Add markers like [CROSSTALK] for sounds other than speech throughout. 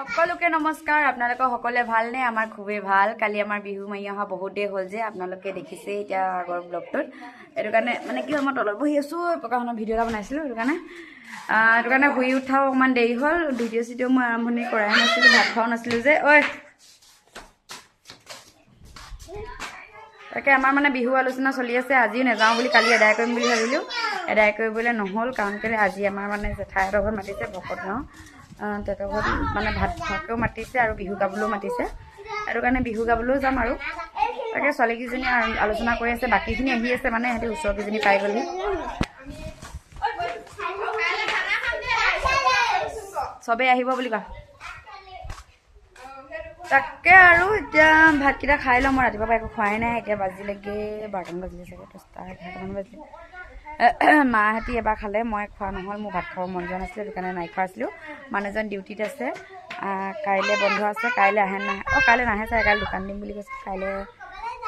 সকলোকে নমস্কাৰ। আপোনালোকৰ সকলোৱে ভালনে? আমাৰ খুবেই ভাল। কালি আমাৰ বিহু মাৰি অহা বহুত দেৰি হ'ল যে আপোনালোকে দেখিছে এতিয়া আগৰ ব্লগটোত সেইটো কাৰণে মানে কি হয় মই তলত বহি আছোঁ প্ৰকাশনৰ ভিডিঅ' এটা বনাইছিলোঁ সেইটো কাৰণে। সেইটো কাৰণে শুই উঠাও অকণমান দেৰি হ'ল। ভিডিঅ' চিডিঅ' মই আৰম্ভণি কৰাই নাছিলোঁ ভাত খোৱাও নাছিলোঁ যে। ঐ! তাকে আমাৰ মানে বিহু আলোচনা চলি আছে। আজিও নাযাওঁ বুলি কালি এদায় কৰিম বুলি ভাবিলোঁ। এদায় কৰিবলৈ নহ'ল কাৰণ কেলৈ আজি আমাৰ মানে জেঠাইহঁতৰ ঘৰত মাতিছে ভকত ন তেহঁতৰ ঘৰত মানে ভাত খোৱাকেও মাতিছে আৰু বিহু গাবলৈও মাতিছে। সেইটো কাৰণে বিহু গাবলৈও যাম আৰু। তাকে ছোৱালীকেইজনী আলোচনা কৰি আছে বাকীখিনি আহি আছে মানে সিহঁতি ওচৰকেইজনী পাই গ'লহি। চবেই আহিব বুলি কোৱা। তাকে আৰু এতিয়া ভাতকেইটা খাই ল'ম মই ৰাতিপুৱা পৰা একো খোৱাই নাই এতিয়া বাজিলেগে বাৰটামান বাজিলে চাগে দহটা এঘাৰটামান বাজিলে। [COUGHS] মাহঁতি এবাৰ খালে মই খোৱা নহ'ল মোৰ ভাত খাব মন যোৱা নাছিলে কাৰণে নাই খোৱা আছিলোঁ। মানুহজন ডিউটিত আছে কাইলৈ বন্ধ আছে কাইলৈ আহে নাহে অঁ কাইলৈ নাহে চাগে কাইলৈ দোকান দিম বুলি কৈছে কাইলৈ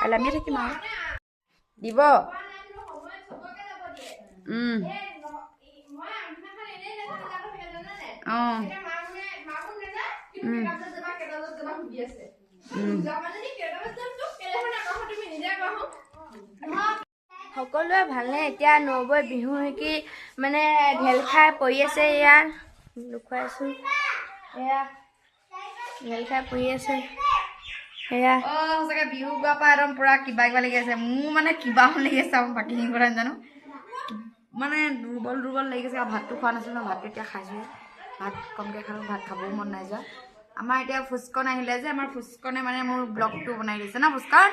কাইলৈ আমিয়ে থাকিম আৰু। দিব। অঁ। সকলোৱে ভালনে? এতিয়া নবৈ বিহু শিকি মানে ঢেল খাই পৰি আছে এয়া। দেখুৱাইছোঁ এয়া ঢেল খাই পৰি আছে। সেয়া অঁ সঁচাকৈ বিহু গোৱাৰ পৰা একদম পূৰা কিবা কিবা লাগি আছে। মোৰ মানে কিবা লাগি আছে আৰু বাকীখিনি কথা নাজানো। মানে দুৰ্বল দুৰ্বল লাগি গৈছে আৰু ভাতটো খোৱা নাছিলোঁ ন ভাতটো এতিয়া খাইছোঁহে। ভাত কমকৈ খালোঁ ভাত খাবও মন নাই যোৱা। আমাৰ এতিয়া ফুচকন আহিলে যে আমাৰ ফুচকনে মানে মোৰ ব্লগটো বনাই দিছে ন ফুচকন?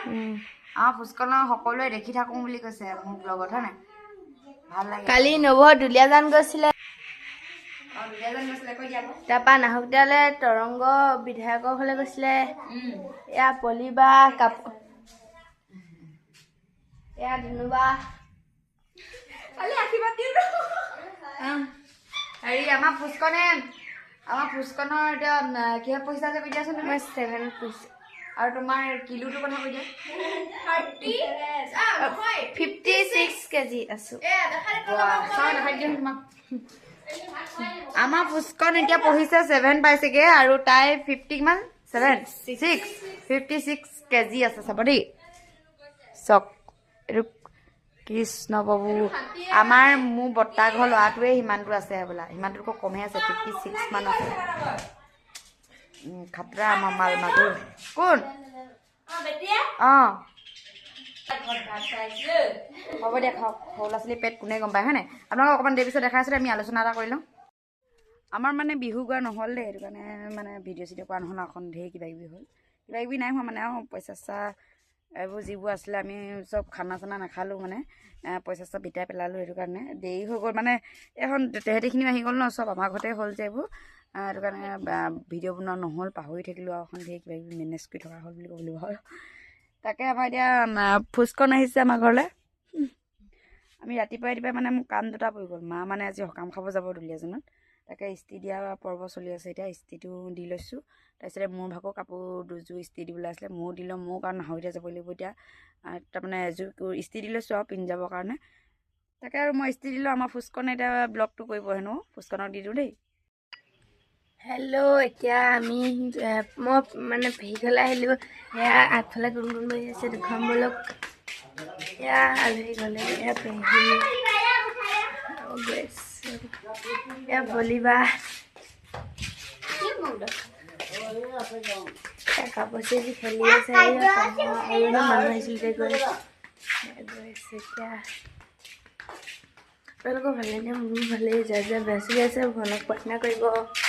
আমাৰ ফুচকনৰ সকলোৱে দেখি থাকোঁ বুলি কৈছে মোৰ ব্লগত হয় নাই। ভাল লাগে। কালি নব দুলীয়াজান গৈছিলে। অঁ তাৰপৰা নাহকীয়ালৈ তৰংগ বিধায়কৰ ঘৰলৈ গৈছিলে। এয়া পলিবা কাপোৰ এয়া ধুনুবা হেৰি আমাৰ ফুচকনে আমাৰ ফুচকনৰ এতিয়া কিহত পইচা আছে কৈ দিয়াচোন তুমি? মই ছেভেনত পইছোঁ আৰু তোমাৰ কিলোটোৰ কথা কৈ দিয়া। ফিফটি ছিক্স কেজি আছোঁ। আমাৰ ফুচকন এতিয়া পঢ়িছে ছেভেন পাইছেগে আৰু তাই ফিফটি কিমান? Seven six fifty six KG আছে চাব দেই। চক এইটো কৃষ্ণ প্ৰভু আমাৰ মোৰ বৰ্তা ঘৰ ল'ৰাটোৱে সিমানটো আছে হ'বলা সিমানটোতকৈ কমহে আছে ফিফটি ছিক্স মান আছে। খাতৰা আমাৰ মাল মাগুৰ কোন অঁ হ'ব দিয়া খাওক সৰু ল'ৰা ছোৱালী পেট কোনে গম পায় হয় নাই আপোনালোকক অকণমান দেৰি পিছত দেখাই আছিলে আমি আলোচনা এটা কৰি লওঁ আমাৰ মানে বিহু গোৱা নহ'ল দেই সেইটো কাৰণে মানে ভিডিঅ' চিডিঅ' কৰা নহ'ল অকণ ধেৰ কিবা কিবি হ'ল কিবা কিবি নাই হোৱা মানে আৰু পইচা চইচা এইবোৰ যিবোৰ আছিলে আমি চব খানা চানা নাখালোঁ মানে পইচা চইচা বিটাই পেলালোঁ সেইটো কাৰণে দেৰি হৈ গ'ল মানে এখন তেহেঁতিখিনিও আহি গ'ল ন চব আমাৰ ঘৰতে হ'ল যে এইবোৰ সেইটো কাৰণে ভিডিঅ' বনোৱা নহ'ল পাহৰি থাকিলোঁ আৰু এখন ধেৰ কিবা কিবি মেনেজ কৰি থকা হ'ল বুলি ক'ব লাগিব। আৰু তাকে আমাৰ এতিয়া আহ, ফুচকন আহিছে আমাৰ ঘৰলৈ। আমি ৰাতিপুৱাই ৰাতিপুৱাই মানে মোৰ কাম দুটা পৰি গ'ল। মা মানে আজি সকাম খাব যাব দুলীয়াজনত তাকে ইস্ত্ৰি দিয়া পৰ্ব চলি আছে এতিয়া ইস্ত্ৰিটো দি লৈছোঁ। তাৰপিছতে মোৰ ভাগৰ কাপোৰ দুযোৰ ইস্ত্ৰি দিবলৈ আছিলে ময়ো দি ল'ম ময়ো কাৰণ নাহৰিতে যাব লাগিব এতিয়া। তাৰমানে এযোৰ ইস্ত্ৰি দি লৈছোঁ আৰু পিন্ধি যাবৰ কাৰণে। তাকে আৰু মই ইস্ত্ৰি দিলোঁ আমাৰ ফুচকনে এতিয়া ব্লগটো কৰিব হেনো ফুচকনক দি দিওঁ দেই। হেল্ল' এতিয়া আমি মই মানে পেহীঘৰলৈ আহিলোঁ। সেয়া আগফালে গুণ গুণ বহি আছে দুখন বলক। এয়া আলহী ঘৰলৈ এয়া পেহী। এয়া বলিবা। চিজি খেলি আছে মানুহ আহিছিল যে গৈ। আছে এতিয়া। আপোনালোকৰ ভালেনে মোৰো ভালেই যাৰ বেয়া চলি আছে ভগৱানক প্ৰাৰ্থনা কৰিব।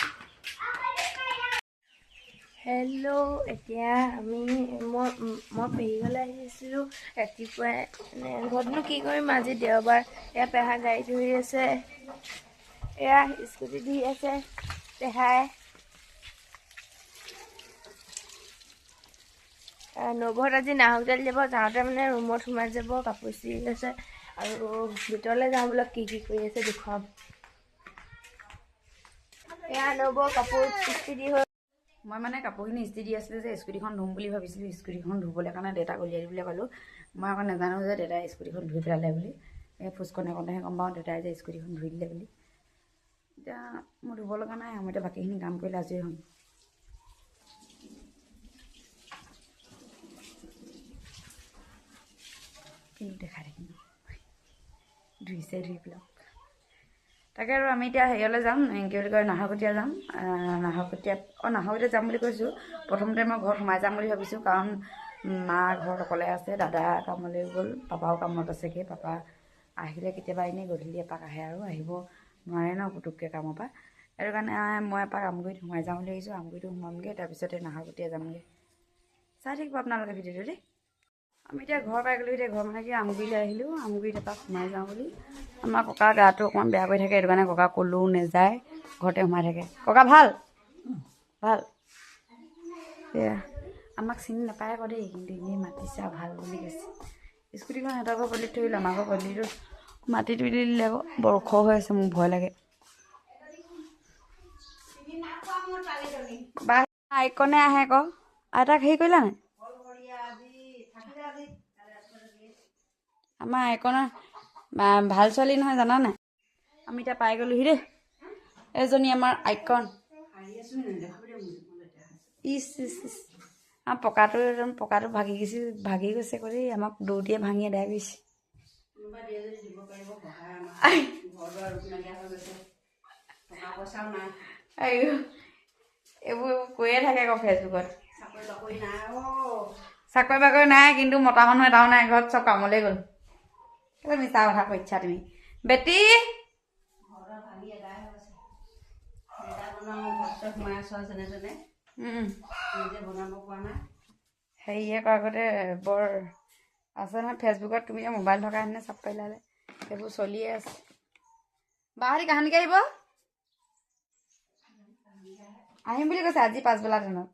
হেল্ল' এতিয়া আমি মই মই পেহীঘৰলৈ আহিছিলোঁ ৰাতিপুৱাই মানে ঘৰতনো কি কৰিম আজি দেওবাৰ। এয়া পেহা গাড়ী ধুই আছে। এয়া স্কুটি ধুই আছে পেহাই। আহ, আজি নাহকডাল যাব যাওঁতে মানে ৰুমত সোমাই যাব কাপোৰ চিৰি আছে আৰু ভিতৰলৈ যাওঁ বোলে কি কি কৰি আছে দেখুৱাম। এয়া নৱ কাপোৰ ইস্ত্ৰি দি হৈ মই মানে কাপোৰখিনি ইস্ত্ৰি দি আছিলোঁ যে স্কুটিখন ধুম বুলি ভাবিছিলোঁ স্কুটিখন ধুবলৈ কাৰণে দেউতাক উলিয়াই দিবলৈ পালোঁ মই আকৌ নাজানো যে দেউতাই স্কুটিখন ধুই পেলালে বুলি। এই ফুচকনে কণেহে গম পাওঁ দেউতাই যে স্কুটিখন ধুই দিলে বুলি। এতিয়া মোৰ ধুব লগা নাই মই এতিয়া বাকীখিনি কাম কৰিলে আজৰি হ'ম। কিন্তু দেখা দেখিম ধুইছে ধুই পেলাওঁ তাকে আৰু আমি এতিয়া হেৰিয়লৈ যাম কি বুলি কয় নাহৰকটীয়া যাম। নাহৰকটীয়াত অঁ নাহৰকটীয়াত যাম বুলি কৈছোঁ। প্ৰথমতে মই ঘৰত সোমাই যাম বুলি ভাবিছোঁ কাৰণ মা ঘৰত অকলে আছে দাদা কামলৈ গ'ল পাপাও কামত আছেগৈ পাপা আহিলে কেতিয়াবা এনেই গধূলি এপাক আহে আৰু আহিব নোৱাৰে ন পুটুককৈ কামৰ পৰা। সেইটো কাৰণে মই এপাক আমগুৰিত সোমাই যাম বুলি ভাবিছোঁ আমগুৰিটো সোমামগৈ তাৰপিছতে নাহৰকটীয়া যামগৈ। চাই থাকিব আপোনালোকে ভিডিঅ'টো দেই। আমি এতিয়া ঘৰ পাই গ'লোঁ এতিয়া ঘৰ মানে কি আমগুৰিলৈ আহিলোঁ আমগুৰিত এপাক সোমাই যাওঁ বুলি। আমাৰ ককাৰ গাটো অকণমান বেয়া কৰি থাকে সেইটো কাৰণে ককা ক'লেও নেযায় ঘৰতে সোমাই থাকে। ককা ভাল? ভাল। এয়া আমাক চিনি নাপায় আকৌ দেই কিন্তু এনেই মাতিছে ভাল বুলি কৈছে। স্কুটিখন সিহঁতৰ ঘৰ পদূলিত থৈ দিলোঁ আমাৰ ঘৰ পদূলিটো মাটি তুলি দিলে আকৌ বৰ ওখ হৈ আছে মোৰ ভয় লাগে। বা আইকনে আহে আকৌ। আইতাক হেৰি কৰিলা নাই? আমাৰ আইকনৰ বা- ভাল ছোৱালী নহয় জানা নাই? আমি এতিয়া পাই গ'লোহি দেই। এজনী আমাৰ আইকন। ইচ ইচ ইচ। আমাৰ পকাটো একদম পকাটো ভাগি গৈছে ভাগি গৈছে কৰি আমাক দৌতিয়ে ভাঙি এদাই গৈছে আইও, এইবোৰ কৈয়ে থাকে আকৌ ফেচবুকত। চাকৰি বাকৰি নাই কিন্তু মতা মানুহ এটাও নাই ঘৰত চব কামলৈ গ'ল। কেলে মিছা কথা কৈছা তুমি। বেটি। হেৰিয়ে কয় আগতে বৰ আছে নহয় ফেচবুকত তুমি মোবাইল থকা হেনে চাব পাৰিলা। সেইবোৰ চলিয়ে আছে। বাহঁতি কাহানিকে আহিব? আহিম বুলি কৈছে আজি পাছবেলা দিনত।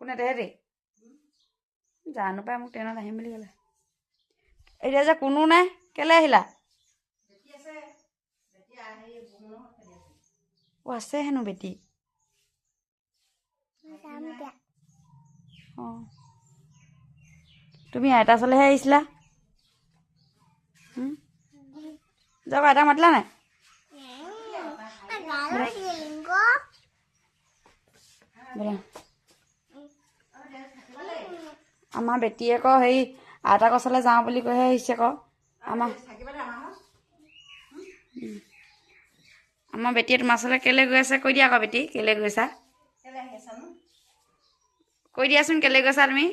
কোনে তেহেঁতি জানো পাই মোক ট্ৰেইনত আহিম বুলি ক'লে। এতিয়া যে কোনো নাই কেলৈ আহিলা? অ' আছে হেনো বেটি। অঁ। তুমি আইতা ওচৰলৈহে আহিছিলা? যাওক আইতাক মাতিলা নাই। আমাৰ বেটীয়ে আকৌ হেৰি আইতাক ওচৰলৈ যাওঁ বুলি কৈহে আহিছে আকৌ। আমাৰ। আমাৰ বেটীয়ে তোমাৰ ওচৰলৈ কেলৈ গৈ আছে কৈ দিয়া আকৌ বেটি কেলৈ গৈছা কৈ দিয়াচোন কেলৈ গৈছা তুমি?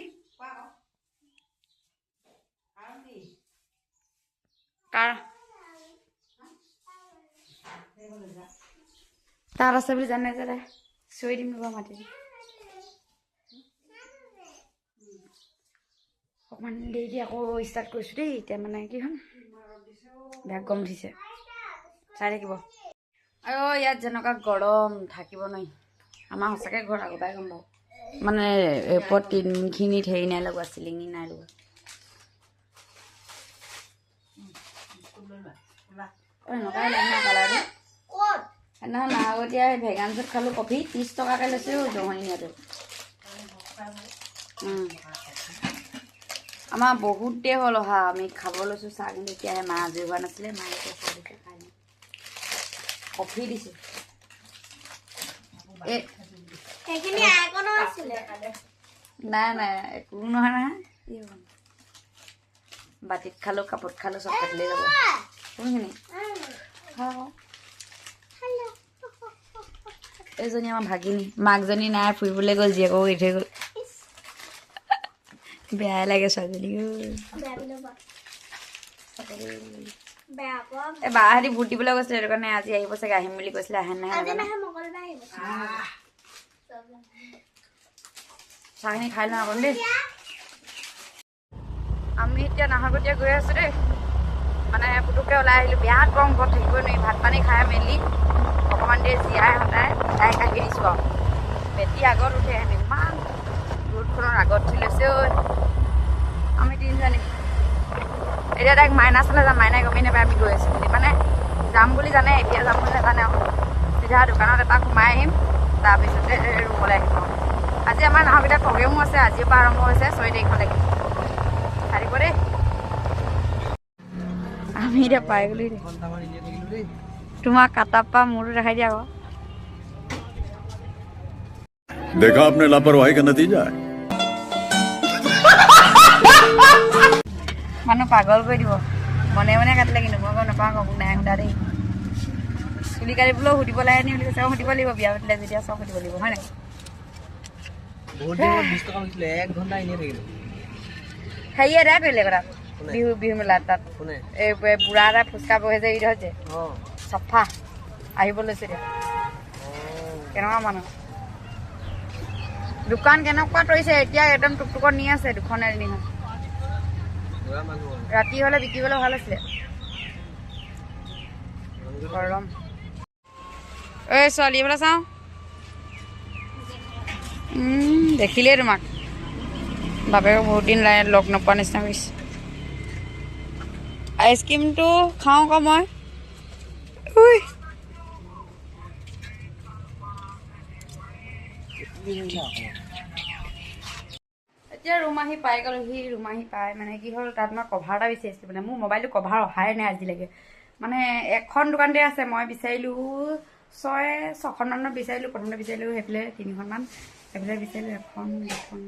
কাৰ? তাত আছে বুলি জানে যে চিঞৰি দিম ৰ'বা মাতি দিম অকণমান দেৰি আকৌ ষ্টাৰ্ট কৰিছোঁ দেই এতিয়া মানে কি হ'ল? বেয়া গৰম উঠিছে। চাই থাকিব। আৰু ইয়াত যেনেকুৱা গৰম থাকিব নোৱাৰি। আমাৰ সঁচাকৈ ঘৰত আগৰ পৰাই গম পাওঁ। মানে টিনখিনিত হেৰি নাই লগোৱা চিলিঙি নাই লগোৱা। সেইদিনাখন নাহগতীয়া ভেগানছত খালোঁ কফি ত্ৰিছ টকাকৈ লৈছোঁ জহনীয়াটো। আমাৰ বহুত দেৰি হ'ল অহা। আমি খাব লৈছোঁ চাহ কিন্তু এতিয়াহে মা আজৰি হোৱা নাছিলে মায়ে এতিয়া চাহ দিছে খাই। কফি দিছে। নাই নাই একো নহয় নহয়। বাতিত খালোঁ কাপত খালোঁ চব কাটিলে যাব। কোনখিনি? এইজনী আমাৰ ভাগিনী। মাকজনী নাই ফুৰিবলৈ গ'ল জীয়েকো এৰি থৈ গ'ল। বেয়াই লাগে ছোৱালীজনী ঐ। বেয়া বুলি নকবা। বেয়া পোৱা এই বাহঁতি ভোট দিবলৈ গৈছিলে সেইটো কাৰণে আজি আহিব চাগে আহিম বুলি কৈছিলে আহে আহিব চাহখিনি খাই লওঁ অকণ দেই। আমি এতিয়া নাহৰকটীয়া গৈ আছোঁ দেই। মানে পুতুককৈ ওলাই আহিলোঁ। বিৰাট গৰম ঘৰত থাকিবই নোৱাৰি। ভাত পানী খাই মেলি অকণমান দেৰি জীয়াই সদায় তাইক আহি দিছোঁ আৰু। বেটি আগত উঠে। ইমান ৰ'দখনৰ আগত উঠি লৈছে ঐ। তিনিজনী এতিয়া তাইক মাইনাছলৈ যাম মাইনাই গমেই নাপায় আমি গৈ আছোঁ বুলি মানে যাম বুলি জানে এতিয়া যাম বুলি নাজানে আৰু চিধা দোকানত এপাক সোমাই আহিম তাৰপিছতে ৰুমলৈ আহিম আৰু আজি আমাৰ নাহৰকেইটা প্ৰগ্ৰেমো আছে আজিৰ পৰা আৰম্ভ হৈছে ছয় তাৰিখলৈকে চাই দিব দেই আমি এতিয়া পাই গ'লো দেই তোমাৰ কাটাৰ পৰা মোৰটো দেখাই দিয়া আকৌ देखा आपने लापरवाही का नतीजा है মানুহ পাগল কৰি দিব। মনে মনে কাটিলে কিন্তু মই গম নাপাওঁ আকৌ নাই সোধা দেই। চুলি কাটিবলৈও সুধিব লাগে নি বুলি কৈছে অঁ সুধিব লাগিব বিয়া পাতিলে যেতিয়া চব সুধিব লাগিব হয় নাই? হেৰি এদাই কৰিলে তাত বিহু বিহু মেলাত তাত। এই বুঢ়া এটা ফুচকা বহে যে হৈছে অঁ। চফা আহিব লৈছে এতিয়া। কেনেকুৱা মানুহ? দোকান কেনেকুৱা তৰিছে এতিয়া একদম টুকটুকত নি আছে দুখন মানুহ ৰাতি হ'লে বিকিবলৈ ভালো আছিলে গৰম ঐ ছোৱালী এইফালে চাওঁ দেখিলেই তোমাক বাপেকক বহুত দিন লাই- লগ নোপোৱা নিচিনা কৰিছে আইচক্ৰীমটো খাওঁ আকৌ মই উই ৰুম আহি পাই গ'লোহি ৰুম আহি পাই মানে কি হ'ল তাত মই কভাৰ এটা বিচাৰিছিলোঁ মানে মোৰ মোবাইলটো কভাৰ অহাই নাই আজিলৈকে। মানে এখন দোকানতে আছে মই বিচাৰিলোঁ ছয় ছখনমানত বিচাৰিলোঁ প্ৰথমতে বিচাৰিলোঁ সেইফালে তিনিখনমান সেইফালে বিচাৰিলোঁ এখন দুখন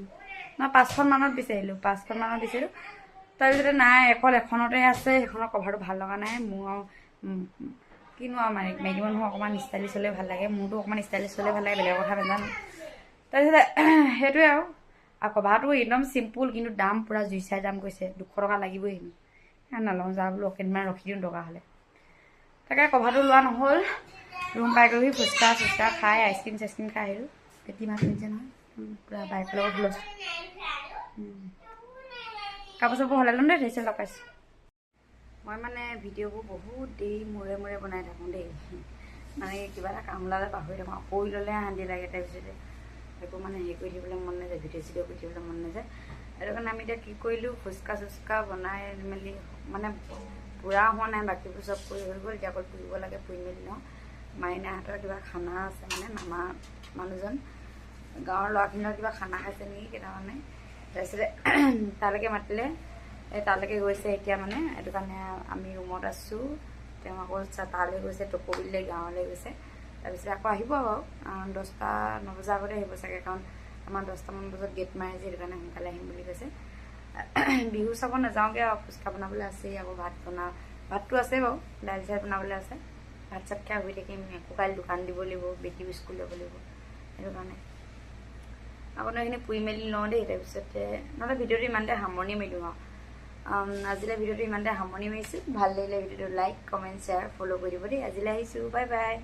নহয় পাঁচখন মানত বিচাৰিলোঁ পাঁচখন মানত বিচাৰিলোঁ। তাৰপিছতে নাই অকল এখনতে আছে সেইখনৰ কভাৰটো ভাল লগা নাই মোৰ আৰু কিনো আৰু মানে মাইকী মানুহ অকণমান ষ্টাইলিছ হ'লে ভাল লাগে মোৰতো অকণমান ষ্টাইলিছ হ'লে ভাল লাগে বেলেগৰ কথা নাজানো। তাৰপিছতে [CLEARS THROAT] সেইটোৱে আৰু। আৰু কভাৰটো একদম চিম্পুল কিন্তু দাম পূৰা জুই চাই দাম কৈছে দুশ টকা লাগিবই হেনো নলওঁ যা বোলো কেইদিনমান ৰখি দিওঁ দৰকাৰ হ'লে তাকে কভাৰটো লোৱা নহ'ল ৰুম পাই গ'লোহি ফুচকা চুচকা খাই আইচক্ৰীম চাইচক্ৰীম খাই আহিলোঁ পেটি মাছ নিছে নহয় পূৰা বাইকৰ লগত হুলস্থ কাপোৰ চাপোৰ সলাই ল'ম দেই তাৰপিছত লগ পাইছোঁ মই মানে ভিডিঅ'বোৰ বহুত দেৰি মূৰে মূৰে বনাই থাকোঁ দেই মানে কিবা এটা কাম ওলালে পাহৰি থাকোঁ আকৌ ল'লে শান্তি লাগে তাৰপিছতে একো মানে হেৰি কৰি থাকিবলৈ মন নাযায় ভিডিঅ' চিডিঅ' কৰি থাকিবলৈ মন নাযায়। সেইটো কাৰণে আমি এতিয়া কি কৰিলোঁ ফুচকা চুচকা বনাই মেলি মানে পূৰা হোৱা নাই বাকীবোৰ চব কৰি হৈ গ'ল এতিয়া অকল পুৰিব লাগে পুৰি মেলি লওঁ। মাইনাহঁতৰ কিবা খানা আছে মানে মামা মানুহজন গাঁৱৰ ল'ৰাখিনিৰ কিবা খানা খাইছে নেকি কেইটামানে। তাৰপিছতে [CLEARS THROAT] তালৈকে মাতিলে এই তালৈকে গৈছে এতিয়া মানে সেইটো কাৰণে আমি ৰুমত আছোঁ। তেওঁ আকৌ তালৈ গৈছে টকৌবিললৈ গাঁৱলৈ গৈছে। তাৰপিছত আকৌ আহিব বাৰু দহটা নবজাৰ আগতে আহিব চাগে কাৰণ আমাৰ দহটামান বজাত গেট মাৰে যে সেইটো কাৰণে সোনকালে আহিম বুলি কৈছে। [CLEARS THROAT] বিহু চাব নাযাওঁগৈ আৰু ফুচকা বনাবলৈ আছেই আকৌ ভাত বনা ভাতটো আছেই বাৰু দাইল চাইল বনাবলৈ আছে। ভাত চাত খাই শুই থাকিম আকৌ কাইলৈ দোকান দিব লাগিব বেটি স্কুল যাব লাগিব সেইটো কাৰণে। আপোনাৰ এইখিনি পুৰি মেলি লওঁ দেই তাৰপিছতে নহ'লে ভিডিঅ'টো ইমানতে সামৰণি মাৰিলোঁ আৰু। আজিলৈ ভিডিঅ'টো ইমানতে সামৰণি মাৰিছোঁ ভাল লাগিলে ভিডিঅ'টো লাইক কমেণ্ট শ্বেয়াৰ ফ'ল' কৰি দিব দেই। আজিলৈ আহিছোঁ বাই বাই।